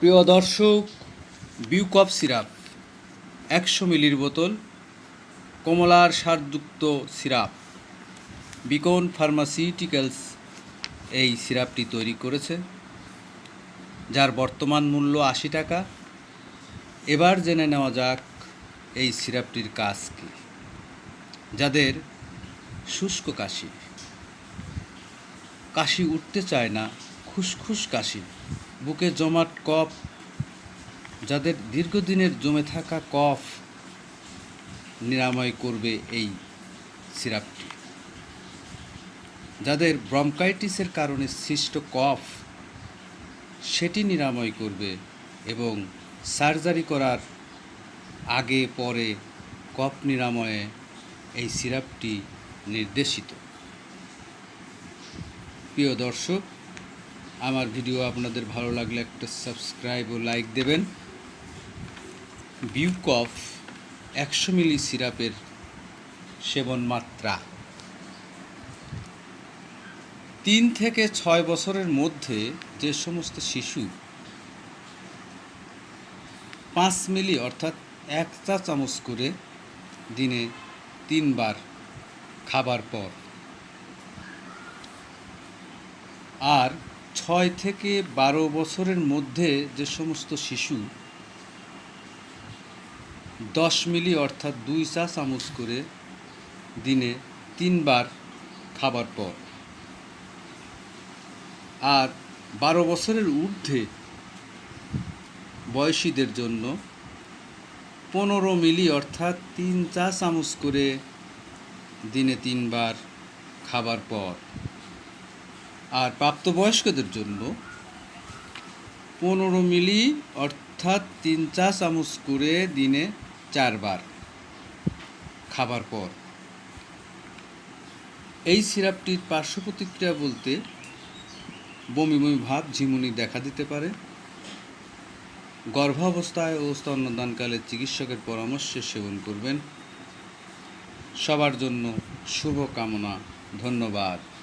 প্রিয় দর্শক, বিউকপ সিরাপ, একশো মিলির বোতল, কমলার সারযুক্ত সিরাপ। বিকন ফার্মাসিউটিক্যালস এই সিরাপটি তৈরি করেছে, যার বর্তমান মূল্য আশি টাকা। এবার জেনে নেওয়া যাক এই সিরাপটির কাজ কী, যাদের শুষ্ক কাশি। কাশি উঠতে চায় না, খুসখুস কাশি। বুকে জমাট কফ, যাদের দীর্ঘদিনের জমে থাকা কফ নিরাময় করবে এই সিরাপটি। যাদের ব্রঙ্কাইটিসের কারণে সৃষ্ট কফ, সেটি নিরাময় করবে এবং সার্জারি করার আগে পরে কফ নিরাময়ে এই সিরাপটি নির্দেশিত। প্রিয় দর্শক আমার ভিডিও আপনাদের ভালো লাগলে একটা সাবস্ক্রাইব ও লাইক দেবেন। বিউকফ একশো মিলি সিরাপের সেবন মাত্রা। তিন থেকে ছয় বছরের মধ্যে যে সমস্ত শিশু পাঁচ মিলি অর্থাৎ এক চা চামচ করে দিনে তিনবার খাবার পর। আর ছয় থেকে বারো বছরের মধ্যে যে সমস্ত শিশু দশ মিলি অর্থাৎ দুই চা চামচ করে দিনে তিনবার খাবার পর আর বারো বছরের ঊর্ধ্বে বয়সীদের জন্য পনেরো মিলি অর্থাৎ তিন চা চামচ করে দিনে তিনবার খাবার পর আর প্রাপ্তবয়স্কদের জন্য পনেরো মিলি, অর্থাৎ তিন চা চামচ করে দিনে চারবার খাবার পর। এই সিরাপটির পার্শ্ব প্রতিক্রিয়া বলতে বমি বমি ভাব, ঝিমুনি দেখা দিতে পারে। গর্ভাবস্থায় ও স্তন্যদানকালে চিকিৎসকের পরামর্শে সেবন করবেন। সবার জন্য শুভ কামনা ধন্যবাদ।